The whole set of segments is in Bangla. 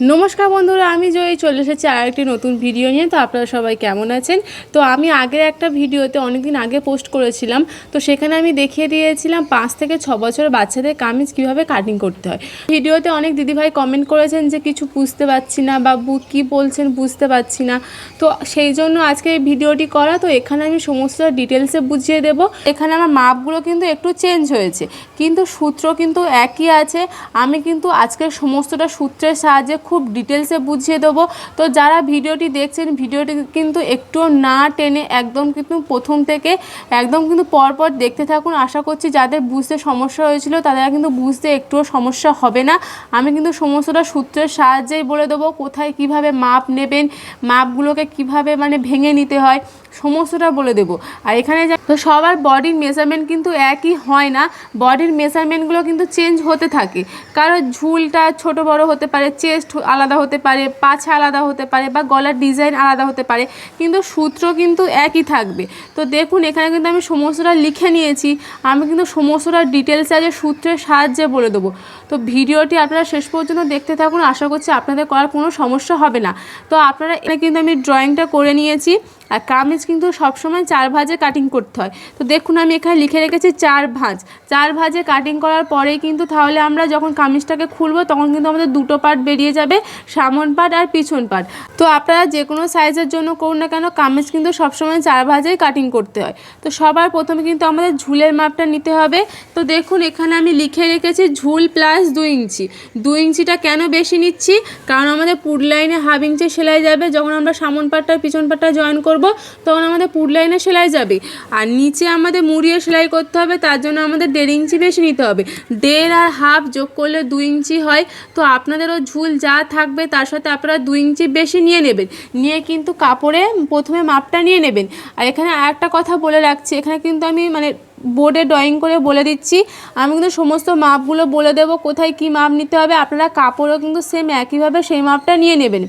নমস্কার বন্ধুরা, আমি জয়ী চলে এসেছি আর একটি নতুন ভিডিও নিয়ে। তো আপনারা সবাই কেমন আছেন? তো আমি আগের একটা ভিডিওতে অনেকদিন আগে পোস্ট করেছিলাম। তো সেখানে আমি দেখিয়ে দিয়েছিলাম পাঁচ থেকে ছ বছরের বাচ্চাদের কামিজ কীভাবে কাটিং করতে হয়। ভিডিওতে অনেক দিদিভাই কমেন্ট করেছেন যে কিছু বুঝতে পারছি না বা কী বলছেন বুঝতে পারছি না। তো সেই জন্য আজকে এই ভিডিওটি করা। তো এখানে আমি সমস্ত ডিটেলসে বুঝিয়ে দেব। এখানে আমার মাপগুলো কিন্তু একটু চেঞ্জ হয়েছে। কিন্তু সূত্র কিন্তু একই আছে। আমি কিন্তু আজকে সমস্তটা সূত্রের সাহায্যে খুব ডিটেলসে বুঝিয়ে দেবো। তো যারা ভিডিওটি দেখছেন, ভিডিওটি কিন্তু একটু না টেনে একদম কিন্তু প্রথম থেকে একদম কিন্তু পরপর দেখতে থাকুন। আশা করছি যাদের বুঝতে সমস্যা হয়েছিল তাদের কিন্তু বুঝতে একটুও সমস্যা হবে না। আমি কিন্তু সমস্তটা সূত্রের সাহায্যেই বলে দেবো, কোথায় কীভাবে মাপ নেবেন, মাপগুলোকে কীভাবে মানে ভেঙে নিতে হয়। সমস্তটা বলে দেবো। আর এখানে তো সবার বডির মেজারমেন্ট কিন্তু একই হয় না। বডির মেজারমেন্টগুলো কিন্তু চেঞ্জ হতে থাকে। কারণ ঝুলটা ছোট বড় হতে পারে চেস্ট আলাদা হতে পারে, পাছা আলাদা হতে পারে বা গলার ডিজাইন আলাদা হতে পারে, কিন্তু সূত্র কিন্তু একই থাকবে। তো দেখুন, এখানে কিন্তু আমি সমস্তটা লিখে নিয়েছি। আমি কিন্তু সমস্তটা ডিটেলসে আজ সূত্রের সাহায্যে বলে দেবো। তো ভিডিওটি আপনারা শেষ পর্যন্ত দেখতে থাকুন। আশা করছি আপনাদের করার কোনো সমস্যা হবে না। তো আপনারা এটা কিন্তু আমি ড্রয়িংটা করে নিয়েছি। আর কামিজ কিন্তু সবসময় চার ভাঁজে কাটিং করতে হয়। তো দেখুন, আমি এখানে লিখে রেখেছি চার ভাঁজ। চার ভাঁজে কাটিং করার পরেই কিন্তু তাহলে আমরা যখন কামিজটাকে খুলবো, তখন কিন্তু আমাদের দুটো পার্ট বেরিয়ে যাবে, সামন পার্ট আর পিছন পার্ট তো আপনারা যে কোনো সাইজের জন্য করুন না কেন, কামিজ কিন্তু সবসময় চার ভাঁজেই কাটিং করতে হয়। তো সবার প্রথমে কিন্তু আমাদের ঝুলের মাপটা নিতে হবে। তো দেখুন, এখানে আমি লিখে রেখেছি ঝুল প্লাস দুই ইঞ্চি। দুই ইঞ্চিটা কেন বেশি নিচ্ছি? কারণ আমাদের পুড লাইনে হাফ ইঞ্চি সেলাই যাবে। যখন আমরা সামন পাটটা পিছন পাটটা জয়েন করব, তখন আমাদের পুড লাইনে সেলাই যাবে। আর নিচে আমাদের মুড়িয়ে সেলাই করতে হবে, তার জন্য আমাদের দেড় ইঞ্চি বেশি নিতে হবে। দেড় আর হাফ যোগ করলে দু ইঞ্চি হয়। তো আপনাদেরও ঝুল যা থাকবে তার সাথে আপনারা দু ইঞ্চি বেশি নিয়ে নেবেন। নিয়ে কিন্তু কাপড়ে প্রথমে মাপটা নিয়ে নেবেন। আর এখানে আর একটা কথা বলে রাখছি, এখানে কিন্তু আমি মানে বোর্ডে ড্রয়িং করে বলে দিচ্ছি। আমি কিন্তু সমস্ত মাপগুলো বলে দেবো, কোথায় কী মাপ নিতে হবে। আপনারা কাপড়ও কিন্তু সেম একইভাবে সেই মাপটা নিয়ে নেবেন।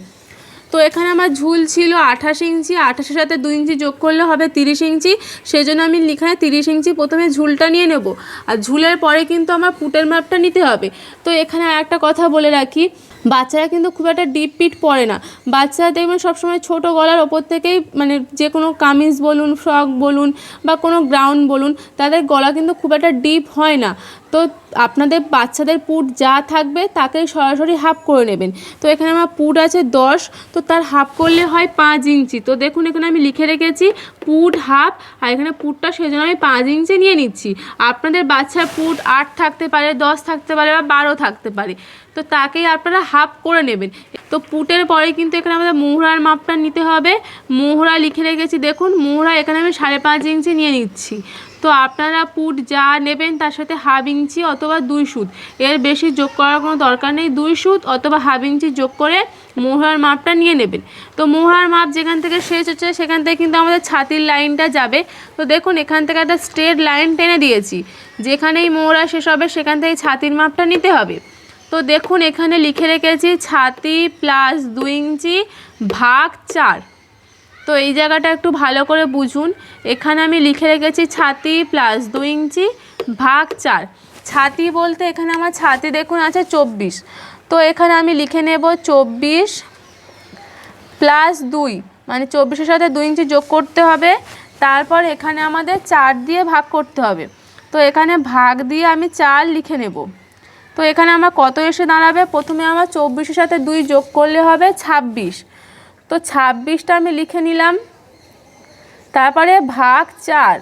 তো এখানে আমার ঝুল ছিল আঠাশ ইঞ্চি, আঠাশের সাথে দুই ইঞ্চি যোগ করলে হবে তিরিশ ইঞ্চি। সেই জন্য আমি লিখানে তিরিশ ইঞ্চি প্রথমে ঝুলটা নিয়ে নেব। আর ঝুলের পরে কিন্তু আমার পুটের মাপটা নিতে হবে। তো এখানে একটা কথা বলে রাখি, বাচ্চারা কিন্তু খুব একটা ডিপ পিট পরে না। বাচ্চারা দেখবেন সবসময় ছোট গলার ওপর থেকেই মানে যে কোনো কামিজ বলুন, ফ্রক বলুন বা কোনো গ্রাউন্ড বলুন, তাদের গলা কিন্তু খুব একটা ডিপ হয় না। তো আপনাদের বাচ্চাদের পুট যা থাকবে তাকে সরাসরি হাফ করে নেবেন। তো এখানে আমার পুট আছে দশ, তো তার হাফ করলে হয় পাঁচ ইঞ্চি। তো দেখুন, এখানে আমি লিখে রেখেছি পুট হাফ, আর এখানে পুটটা সেজন্য আমি পাঁচ ইঞ্চি নিয়ে নিচ্ছি। আপনাদের বাচ্চার পুট আট থাকতে পারে, দশ থাকতে পারে বা বারো থাকতে পারে। তো তাকেই আপনারা হাফ করে নেবেন। তো পুটের পরে কিন্তু এখানে আমাদের মোহরার মাপটা নিতে হবে। মোহরা লিখে রেখেছি, দেখুন, মোহরা এখানে আমি সাড়ে পাঁচ ইঞ্চি নিয়ে নিচ্ছি। তো আপনারা পুট যা নেবেন তার সাথে হাফ ইঞ্চি অথবা দুই সুত। এর বেশি যোগ করার কোনো দরকার নেই, দুই সুত অথবা হাফ ইঞ্চি যোগ করে মোহরার মাপটা নিয়ে নেবেন। তো মোহরার মাপ যেখান থেকে শেষ হচ্ছে সেখান থেকে কিন্তু আমাদের ছাতির লাইনটা যাবে। তো দেখুন, এখান থেকে একটা স্ট্রেট লাইন টেনে দিয়েছি। যেখানেই মোহরা শেষ হবে সেখান থেকে ছাতির মাপটা নিতে হবে। তো দেখুন, এখানে লিখে রেখেছি ছাতি প্লাস দুই ইঞ্চি ভাগ চার। তো এই জায়গাটা একটু ভালো করে বুঝুন। এখানে আমি লিখে রেখেছি ছাতি প্লাস দু ইঞ্চি ভাগ চার। ছাতি বলতে এখানে আমার ছাতি দেখুন আছে চব্বিশ। তো এখানে আমি লিখে নেব চব্বিশ প্লাস দুই। মানে চব্বিশের সাথে দুই ইঞ্চি যোগ করতে হবে। তারপর এখানে আমাদের চার দিয়ে ভাগ করতে হবে। তো এখানে ভাগ দিয়ে আমি চার লিখে নেব। তো এখানে আমার কত এসে দাঁড়াবে? প্রথমে আমার চব্বিশের সাথে দুই যোগ করলে হবে ছাব্বিশ। তো ছাব্বিশটা আমি লিখে নিলাম। তারপরে ভাগ চার।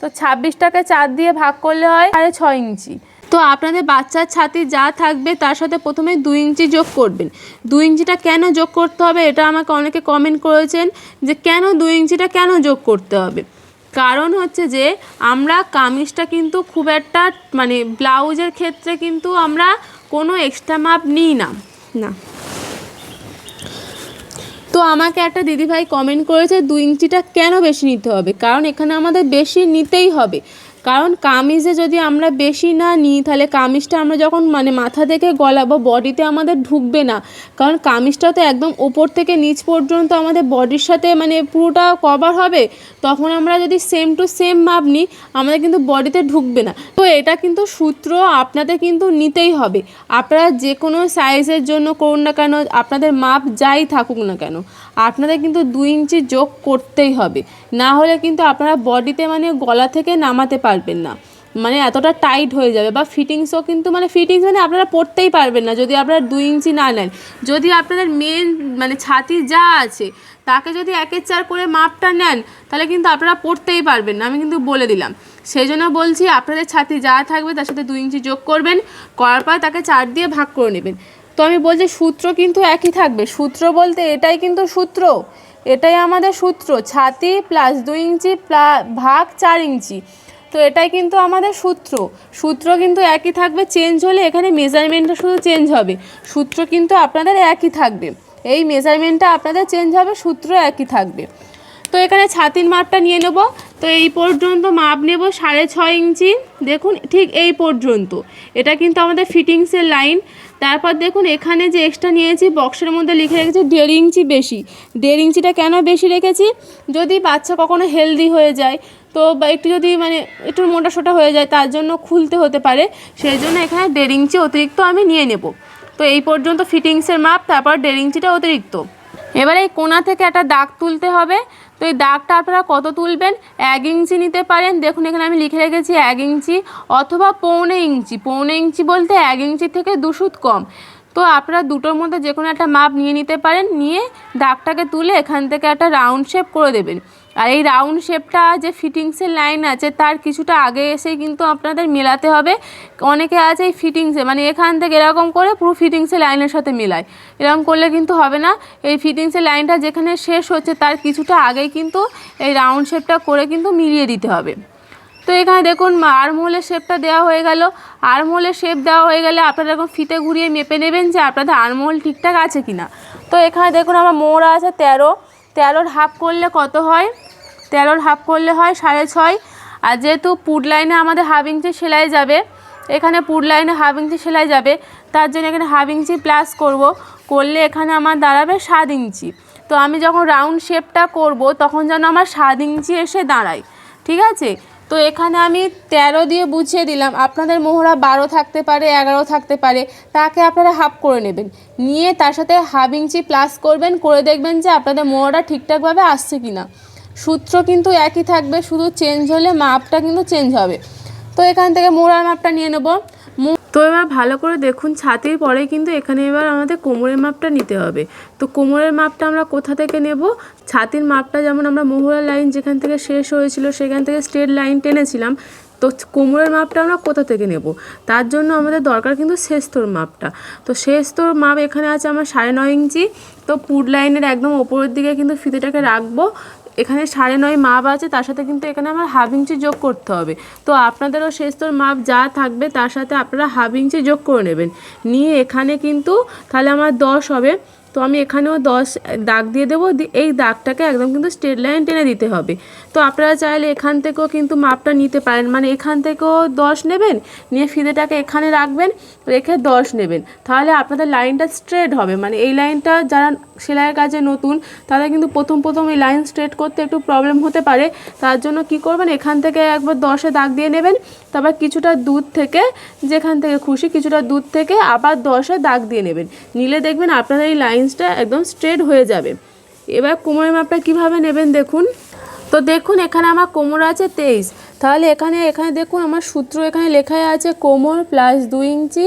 তো ছাব্বিশটাকে চার দিয়ে ভাগ করলে হয় সাড়ে ছয় ইঞ্চি। তো আপনাদের বাচ্চার ছাতি যা থাকবে তার সাথে প্রথমে দুই ইঞ্চি যোগ করবেন। দুই ইঞ্চিটা কেন যোগ করতে হবে এটা আমাকে অনেকে কমেন্ট করেছেন যে কেন দুই ইঞ্চিটা কেন যোগ করতে হবে? কারণ হচ্ছে যে আমরা কামিজটা কিন্তু খুব একটা মানে ব্লাউজের ক্ষেত্রে কিন্তু আমরা কোনো এক্সট্রা মাপ নিই না। না। তো আমাকে একটা দিদিভাই কমেন্ট করেছে, দু ইঞ্চিটা কেন বেশি নিতে হবে? কারণ এখানে আমাদের বেশি নিতেই হবে। কারণ কামিজে যদি আমরা বেশি না নিই, তাহলে কামিজটা আমরা যখন মানে মাথা থেকে গলা বা বডিতে আমাদের ঢুকবে না। কারণ কামিজটা তো একদম ওপর থেকে নিচ পর্যন্ত আমাদের বডির সাথে মানে পুরোটা কভার হবে, তখন আমরা যদি সেম টু সেম মাপ নিই, আমাদের কিন্তু বডিতে ঢুকবে না। তো এটা কিন্তু সূত্র আপনাদের কিন্তু নিতেই হবে। আপনারা যে কোনো সাইজের জন্য করুন না কেন, আপনাদের মাপ যাই থাকুক না কেন। আপনাদের কিন্তু দুই ইঞ্চি যোগ করতেই হবে। না হলে কিন্তু আপনারা বডিতে মানে গলা থেকে নামাতে পারবেন না। মানে এতটা টাইট হয়ে যাবে বা ফিটিংসও কিন্তু মানে ফিটিংস মানে আপনারা পরতেই পারবেন না যদি আপনারা দুই ইঞ্চি না নেন। যদি আপনাদের মেন মানে ছাতি যা আছে, তাকে যদি একের চার করে মাপটা নেন, তাহলে কিন্তু আপনারা পড়তেই পারবেন না। আমি কিন্তু বলে দিলাম। সেই জন্য বলছি, আপনাদের ছাতি যা থাকবে তার সাথে দুই ইঞ্চি যোগ করবেন, করার পর তাকে চার দিয়ে ভাগ করে নেবেন। তো আমি বলছি সূত্র কিন্তু একই থাকবে। সূত্র বলতে এটাই কিন্তু সূত্র। এটাই আমাদের সূত্র। ছাতি প্লাস দুই ইঞ্চি ভাগ চার ইঞ্চি। তো এটাই কিন্তু আমাদের সূত্র। সূত্র কিন্তু একই থাকবে। চেঞ্জ হলে এখানে মেজারমেন্টটা শুধু চেঞ্জ হবে। সূত্র কিন্তু আপনাদের একই থাকবে। এই মেজারমেন্টটা আপনাদের চেঞ্জ হবে, সূত্র একই থাকবে। তো এখানে ছাতির মাপটা নিয়ে নেব। তো এই পর্যন্ত মাপ নেব সাড়ে ছয় ইঞ্চি। দেখুন, ঠিক এই পর্যন্ত। এটা কিন্তু আমাদের ফিটিংসের লাইন তারপর দেখুন, এখানে যে এক্সট্রা নিয়েছি বক্সের মধ্যে লিখে রেখেছি, দেড় ইঞ্চি বেশি। দেড় ইঞ্চিটা কেন বেশি রেখেছি? যদি বাচ্চা কখনো হেলদি হয়ে যায়, তো বা একটু যদি মানে একটু মোটা সোটা হয়ে যায়, তার জন্য খুলতে হতে পারে। সেই জন্য এখানে দেড় ইঞ্চি অতিরিক্ত আমি নিয়ে নেব। তো এই পর্যন্ত ফিটিংসের মাপ, তারপর দেড় ইঞ্চিটা অতিরিক্ত। এবারে এই কোনা থেকে একটা দাগ তুলতে হবে। তো এই দাগটা আপনারা কত তুলবেন? এক ইঞ্চি নিতে পারেন। দেখুন, এখানে আমি লিখে রেখেছি এক ইঞ্চি অথবা পৌনে ইঞ্চি। পৌনে ইঞ্চি বলতে এক ইঞ্চি থেকে দুশুত কম। তো আপনারা দুটোর মধ্যে যে কোনো একটা মাপ নিয়ে নিতে পারেন। নিয়ে দাগটাকে তুলে এখান থেকে একটা রাউন্ড শেপ করে দেবেন। আর এই রাউন্ড শেপটা যে ফিটিংসের লাইন আছে, তার কিছুটা আগে এসে কিন্তু আপনাদের মেলাতে হবে। অনেকে আছে এই ফিটিংসে মানে এখান থেকে এরকম করে পুরো ফিটিংসের লাইনের সাথে মেলায়। এরকম করলে কিন্তু হবে না। এই ফিটিংসের লাইনটা যেখানে শেষ হচ্ছে, তার কিছুটা আগেই কিন্তু এই রাউন্ড শেপটা করে কিন্তু মিলিয়ে দিতে হবে। তো এখানে দেখুন, আরমোলের শেপটা দেওয়া হয়ে গেল। আরমোলের শেপ দেওয়া হয়ে গেলে আপনারা এরকম ফিতে ঘুরিয়ে মেপে নেবেন যে আপনাদের আরমোল ঠিকঠাক আছে কি না তো এখানে দেখুন, আমার মোড়া আছে তেরো। তেরোর হাফ করলে কত হয়? তেরোর হাফ করলে হয় সাড়ে ছয়। আর যেহেতু পুড লাইনে আমাদের হাফ ইঞ্চি সেলাই যাবে, এখানে পুড লাইনে হাফ ইঞ্চি সেলাই যাবে, তার জন্য এখানে হাফ ইঞ্চি প্লাস করব। করলে এখানে আমার দাঁড়াবে সাত ইঞ্চি তো আমি যখন রাউন্ড শেপটা করব, তখন যেন আমার সাত ইঞ্চি এসে দাঁড়ায়। ঠিক আছে? তো এখানে আমি তেরো দিয়ে বুঝিয়ে দিলাম, আপনাদের মোহরা বারো থাকতে পারে, এগারো থাকতে পারে, তাকে আপনারা হাফ করে নেবেন। নিয়ে তার সাথে হাফ ইঞ্চি প্লাস করবেন, করে দেখবেন যে আপনাদের মোহরা ঠিকঠাকভাবে আসছে কি না সূত্র কিন্তু একই থাকবে, শুধু চেঞ্জ হলে মাপটা কিন্তু চেঞ্জ হবে। তো এখান থেকে মোড়ার মাপটা নিয়ে নেব। তো এবার ভালো করে দেখুন, ছাতির পরে কিন্তু এখানে এবার আমাদের কোমরের মাপটা নিতে হবে। তো কোমরের মাপটা আমরা কোথা থেকে নেব? ছাতির মাপটা যেমন আমরা মোহরার লাইন যেখান থেকে শেষ হয়েছিল, সেখান থেকে স্ট্রেট লাইন টেনেছিলাম, তো কোমরের মাপটা আমরা কোথা থেকে নেব? তার জন্য আমাদের দরকার কিন্তু শেষতোর মাপটা তো শেষতোর মাপ এখানে আছে আমার সাড়ে নয় ইঞ্চি। তো পুড লাইনের একদম ওপরের দিকে কিন্তু ফিতেটাকে রাখব। এখানে সাড়ে নয় মাপ আছে, তার সাথে কিন্তু এখানে আমার হাফ ইঞ্চি যোগ করতে হবে। তো আপনাদেরও শেষতোর মাপ যা থাকবে, তার সাথে আপনারা হাফ ইঞ্চি যোগ করে নেবেন। নিয়ে এখানে কিন্তু তাহলে আমার দশ হবে। তো আমি এখানেও দশ দাগ দিয়ে দেবো এই দাগটাকে একদম কিন্তু স্ট্রেট লাইন টেনে দিতে হবে। তো আপনারা চাইলে এখান থেকেও কিন্তু মাপটা নিতে পারেন। মানে এখান থেকেও দশ নেবেন, নিয়ে ফিতেটাকে এখানে রাখবেন, রেখে দশ নেবেন। তাহলে আপনাদের লাইনটা স্ট্রেট হবে। মানে এই লাইনটা যারা সেলাইয়ের কাজে নতুন, তাদের কিন্তু প্রথম প্রথম এই লাইন স্ট্রেট করতে একটু প্রবলেম হতে পারে। তার জন্য কি করবেন? এখান থেকে একবার দশে দাগ দিয়ে নেবেন, তারপর কিছুটা দুধ থেকে, যেখান থেকে খুশি কিছুটা দুধ থেকে আবার দশে দাগ দিয়ে নেবেন। নিলে দেখবেন আপনাদের এই লাইন্সটা একদম স্ট্রেট হয়ে যাবে। এবার কোমরের মাপটা কীভাবে নেবেন দেখুন। তো দেখুন, এখানে আমার কোমর আছে তেইশ। তাহলে এখানে এখানে দেখুন আমার সূত্র এখানে লেখা আছে কোমর প্লাস দুই ইঞ্চি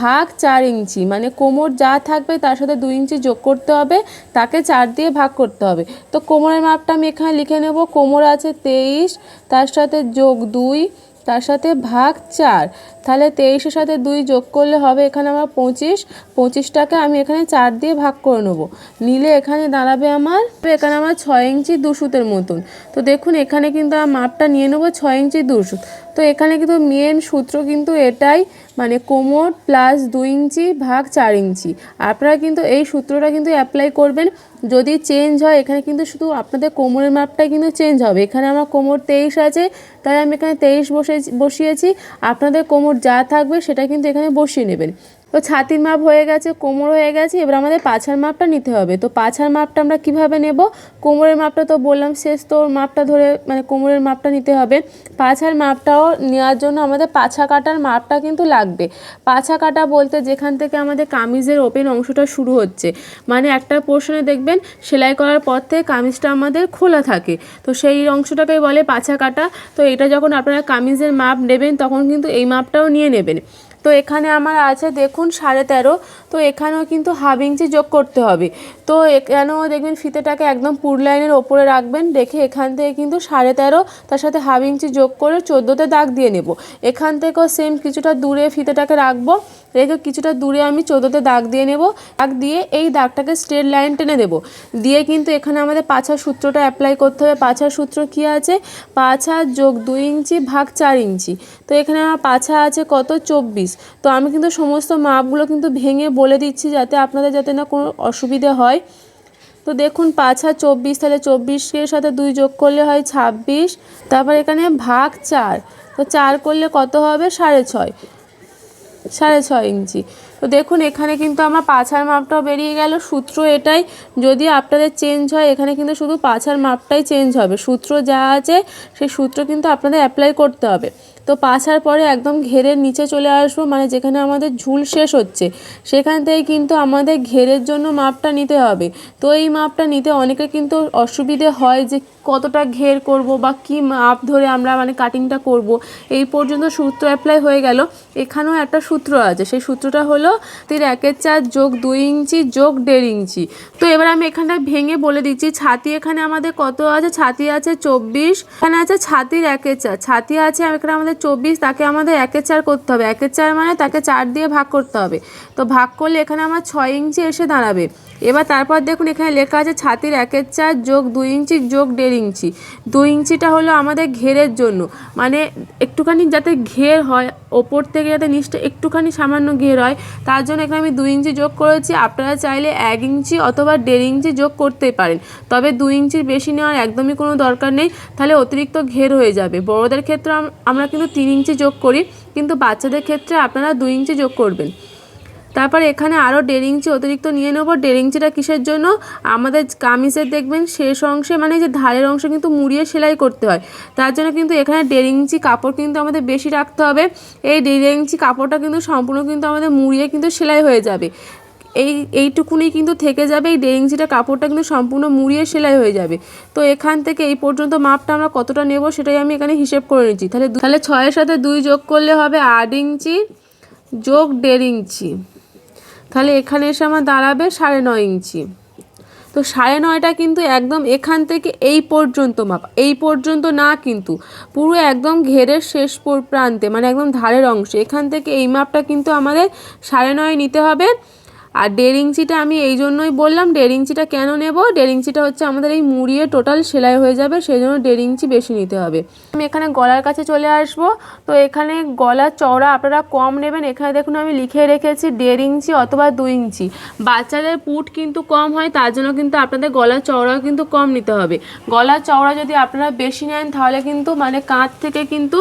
ভাগ চার ইঞ্চি। মানে কোমর যা থাকবে তার সাথে দুই ইঞ্চি যোগ করতে হবে, তাকে চার দিয়ে ভাগ করতে হবে। তো কোমরের মাপটা আমি এখানে লিখে নেব, কোমর আছে তেইশ, তার সাথে যোগ দুই, তার সাথে ভাগ চার। তাহলে তেইশের সাথে দুই যোগ করলে হবে এখানে আমার পঁচিশ। পঁচিশটাকে আমি এখানে চার দিয়ে ভাগ করে নেব। নিলে এখানে দাঁড়াবে আমার, এখানে আমার ছয় ইঞ্চি দুশুতের মতন। তো দেখুন, এখানে কিন্তু আমার মাপটা নিয়ে নেব ছয় ইঞ্চি দুশুত তো এখানে কিন্তু মেন সূত্র কিন্তু এটাই মানে কোমর প্লাস দুই ইঞ্চি ভাগ চার ইঞ্চি। আপনারা কিন্তু এই সূত্রটা কিন্তু অ্যাপ্লাই করবেন। যদি চেঞ্জ হয়, এখানে কিন্তু শুধু আপনাদের কোমরের মাপটাই কিন্তু চেঞ্জ হবে। এখানে আমার কোমর তেইশ আছে, তাই আমি এখানে তেইশ বসে বসিয়েছি। আপনাদের কোমর যা থাকবে সেটা কিন্তু এখানে বসিয়ে নেবেন। তো ছাতির মাপ হয়ে গেছে, কোমর হয়ে গেছে, এবার আমাদের পাছার মাপটা নিতে হবে। তো পাছার মাপটা আমরা কীভাবে নেব? কোমরের মাপটা তো বললাম শেষ, তো মাপটা ধরে মানে কোমরের মাপটা নিতে হবে। পাছার মাপটাও নেওয়ার জন্য আমাদের পাছা কাটার মাপটা কিন্তু লাগবে। পাছা কাটা বলতে যেখান থেকে আমাদের কামিজের ওপেন অংশটা শুরু হচ্ছে। মানে একটা পোর্শনে দেখবেন, সেলাই করার পর থেকে কামিজটা আমাদের খোলা থাকে। তো সেই অংশটাকেই বলে পাছা কাটা। তো এটা যখন আপনারা কামিজের মাপ নেবেন, তখন কিন্তু এই মাপটাও নিয়ে নেবেন। তো এখানে আমার আছে দেখুন সাড়ে তেরো। তো এখানেও কিন্তু হাফ ইঞ্চি যোগ করতে হবে। তো এখানেও দেখবেন ফিতেটাকে একদম পুর লাইনের ওপরে রাখবেন। রেখে এখান থেকে কিন্তু সাড়ে তেরো, তার সাথে হাফ ইঞ্চি যোগ করে চোদ্দোতে দাগ দিয়ে নেব। এখান থেকেও সেম কিছুটা দূরে ফিতেটাকে রাখব। রেখে কিছুটা দূরে আমি চোদ্দোতে দাগ দিয়ে নেব। দাগ দিয়ে এই দাগটাকে স্ট্রেট লাইন টেনে দেবো দিয়ে কিন্তু এখানে আমাদের পাছার সূত্রটা অ্যাপ্লাই করতে হবে। পাছার সূত্র কী আছে? পাছা যোগ দুই ইঞ্চি ভাগ চার ইঞ্চি। তো এখানে আমার পাছা আছে কত? চব্বিশ। তো আমি কিন্তু সমস্ত মাপগুলো কিন্তু ভেঙে বলে দিচ্ছি যাতে আপনাদের যাতে না কোনো অসুবিধে হয়। তো দেখুন পাছা চব্বিশ, তাহলে চব্বিশের সাথে দুই যোগ করলে হয় ছাব্বিশ। তারপর এখানে ভাগ চার। তো চার করলে কত হবে? সাড়ে ছয়। সাড়ে ছয় ইঞ্চি। তো দেখুন, এখানে কিন্তু আমার পাছার মাপটাও বেরিয়ে গেল। সূত্র এটাই। যদি আপনাদের চেঞ্জ হয়, এখানে কিন্তু শুধু পাছার মাপটাই চেঞ্জ হবে। সূত্র যা আছে, সেই সূত্র কিন্তু আপনাদের অ্যাপ্লাই করতে হবে। তো পাছার পরে একদম ঘেরের নিচে চলে আসব মানে যেখানে আমাদের ঝুল শেষ হচ্ছে, সেখান থেকে কিন্তু আমাদের ঘেরের জন্য মাপটা নিতে হবে। তো এই মাপটা নিতে অনেকে কিন্তু অসুবিধে হয় যে কতটা ঘের করব বা কি মাপ ধরে আমরা মানে কাটিংটা করব। এই পর্যন্ত সূত্র অ্যাপ্লাই হয়ে গেল। এখানেও একটা সূত্র আছে, সেই সূত্রটা হলো তির একের চার যোগ দুই ইঞ্চি যোগ দেড় ইঞ্চি। তো এবার আমি এখানটা ভেঙে বলে দিচ্ছি, ছাতি এখানে আমাদের কত আছে? ছাতি আছে চব্বিশ, এখানে আছে ছাতির একের চার, ছাতি আছে এখানে আমাদের চব্বিশ, তাকে আমাদের একের চার করতে হবে। একের চার মানে তাকে চার দিয়ে ভাগ করতে হবে। তো ভাগ করলে এখানে আমার ছয় ইঞ্চি এসে দাঁড়াবে। এবার তারপর দেখুন, এখানে লেখা আছে ছাতির একের চার যোগ দুই ইঞ্চি যোগ দেড় ইঞ্চি। দুই ইঞ্চিটা হলো আমাদের ঘেরের জন্য। মানে একটুখানি যাতে ঘের হয়, ওপর থেকে যাতে নিচটা একটুখানি সামান্য ঘের হয়, তার জন্য এখানে আমি দুই ইঞ্চি যোগ করেছি। আপনারা চাইলে এক ইঞ্চি অথবা দেড় ইঞ্চি যোগ করতেই পারেন। তবে দুই ইঞ্চির বেশি নেওয়ার একদমই কোনো দরকার নেই। তাহলে অতিরিক্ত ঘের হয়ে যাবে। বড়োদের ক্ষেত্রে আমরা কিন্তু তিন ইঞ্চি যোগ করি। কিন্তু বাচ্চাদের ক্ষেত্রে আপনারা দুই ইঞ্চি যোগ করবেন। তারপর এখানে আরও দেড় ইঞ্চি অতিরিক্ত নিয়ে নেব। দেড় ইঞ্চিটা কিসের জন্য? আমাদের কামিজের দেখবেন শেষ অংশে মানে যে ধারের অংশে কিন্তু মুড়িয়ে সেলাই করতে হয়। তার জন্য কিন্তু এখানে দেড় ইঞ্চি কাপড় কিন্তু আমাদের বেশি রাখতে হবে। এই দেড় ইঞ্চি কাপড়টা কিন্তু সম্পূর্ণ কিন্তু আমাদের মুড়িয়ে কিন্তু সেলাই হয়ে যাবে। এই, এইটুকুনি কিন্তু থেকে যাবে। এই দেড় ইঞ্চিটা কাপড়টা কিন্তু সম্পূর্ণ মুড়িয়ে সেলাই হয়ে যাবে। তো এখান থেকে এই পর্যন্ত মাপটা আমরা কতটা নেব সেটাই আমি এখানে হিসেব করে নিচ্ছি। তাহলে তাহলে ছয়ের সাথে দুই যোগ করলে হবে আট ইঞ্চি যোগ দেড় ইঞ্চি। তাহলে এখানে এসে আমার দাঁড়াবে সাড়ে নয় ইঞ্চি। তো সাড়ে নয়টা কিন্তু একদম এখান থেকে এই পর্যন্ত মাপ। এই পর্যন্ত না কিন্তু, পুরো একদম ঘেরের শেষ প্রান্তে মানে একদম ধারের অংশ। এখান থেকে এই মাপটা কিন্তু আমাদের সাড়ে নয় নিতে হবে। আর দেড় ইঞ্চিটা আমি এই জন্যই বললাম দেড় ইঞ্চিটা কেন নেব? দেড় ইঞ্চিটা হচ্ছে আমাদের এই মুড়িয়ে টোটাল সেলাই হয়ে যাবে সেই জন্য দেড় ইঞ্চি বেশি নিতে হবে। আমি এখানে গলার কাছে চলে আসব, তো এখানে গলার চওড়া আপনারা কম নেবেন, এখানে দেখুন আমি লিখে রেখেছি দেড় ইঞ্চি অথবা দুই ইঞ্চি বাচ্চাদের পুট কিন্তু কম হয়, তার জন্য কিন্তু আপনাদের গলার চওড়াও কিন্তু কম নিতে হবে। গলার চওড়া যদি আপনারা বেশি নেন, তাহলে কিন্তু মানে কাঁধ থেকে কিন্তু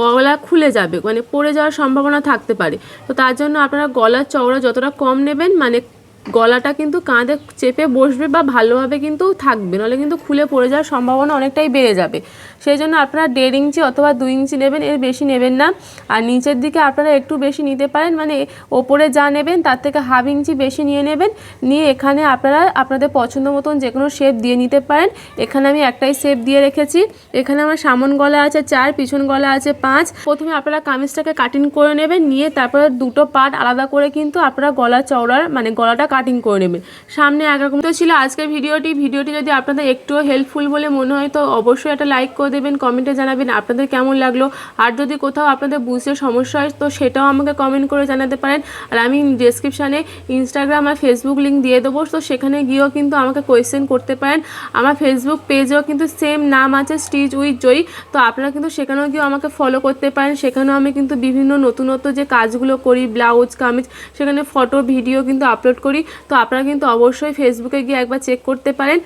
গলা খুলে যাবে মানে পড়ে যাওয়ার সম্ভাবনা থাকতে পারে। তো তার জন্য আপনারা গলার চওড়া যতটা কম নেবেন মানে গলাটা কিন্তু কাঁধে চেপে বসবে বা ভালোভাবে কিন্তু থাকবে, নাহলে কিন্তু খুলে পড়ে যাওয়ার সম্ভাবনা অনেকটাই বেড়ে যাবে। সেই জন্য আপনারা দেড় ইঞ্চি অথবা দুই ইঞ্চি নেবেন, এর বেশি নেবেন না। আর নিচের দিকে আপনারা একটু বেশি নিতে পারেন মানে ওপরে যা নেবেন তার থেকে হাফ ইঞ্চি বেশি নিয়ে নেবেন। নিয়ে এখানে আপনারা আপনাদের পছন্দ মতন যে কোনো শেপ দিয়ে নিতে পারেন। এখানে আমি একটাই শেপ দিয়ে রেখেছি। এখানে আমার সামন গলা আছে চার, পিছন গলা আছে পাঁচ। প্রথমে আপনারা কামিজটাকে কাটিং করে নেবেন, নিয়ে তারপরে দুটো পার্ট আলাদা করে কিন্তু আপনারা গলা চওড়ার মানে গলাটা কাটিং করে নেবেন সামনে একরকম তো ছিল আজকের ভিডিওটি। ভিডিওটি যদি আপনাদের একটুও হেল্পফুল বলে মনে হয়, তো অবশ্যই একটা লাইক করে দেবেন কমেন্টে জানাবেন আপনাদের কেমন লাগল। আর যদি কোথাও আপনাদের বুঝতে সমস্যা হয়, তো সেটাও আমাকে কমেন্ট করে জানাতে পারেন। আর আমি ডেসক্রিপশানে ইনস্টাগ্রাম আর ফেসবুক লিঙ্ক দিয়ে দেবো, তো সেখানে গিয়েও কিন্তু আমাকে কোয়েশ্চেন করতে পারেন। আমার ফেসবুক পেজেও কিন্তু সেম নাম আছে স্টিচ উইথ জয়ী তো আপনারা কিন্তু সেখানেও গিয়েও আমাকে ফলো করতে পারেন। সেখানেও আমি কিন্তু বিভিন্ন নতুনত্ব যে কাজগুলো করি ব্লাউজ কামিজ, সেখানে ফটো ভিডিও কিন্তু আপলোড করি। তো আপনারা কিন্তু অবশ্যই ফেসবুকে গিয়ে একবার চেক করতে পারেন।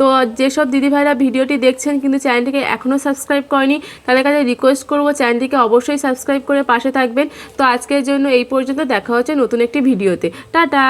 তো যেসব দিদিভাইরা ভিডিওটি দেখছেন কিন্তু চ্যানেলটিকে এখনও সাবস্ক্রাইব করেনি, তাদের কাছে রিকোয়েস্ট করব চ্যানেলটিকে অবশ্যই সাবস্ক্রাইব করে পাশে থাকবেন। তো আজকের জন্য এই পর্যন্ত, দেখা হচ্ছে নতুন একটি ভিডিওতে। টাটা!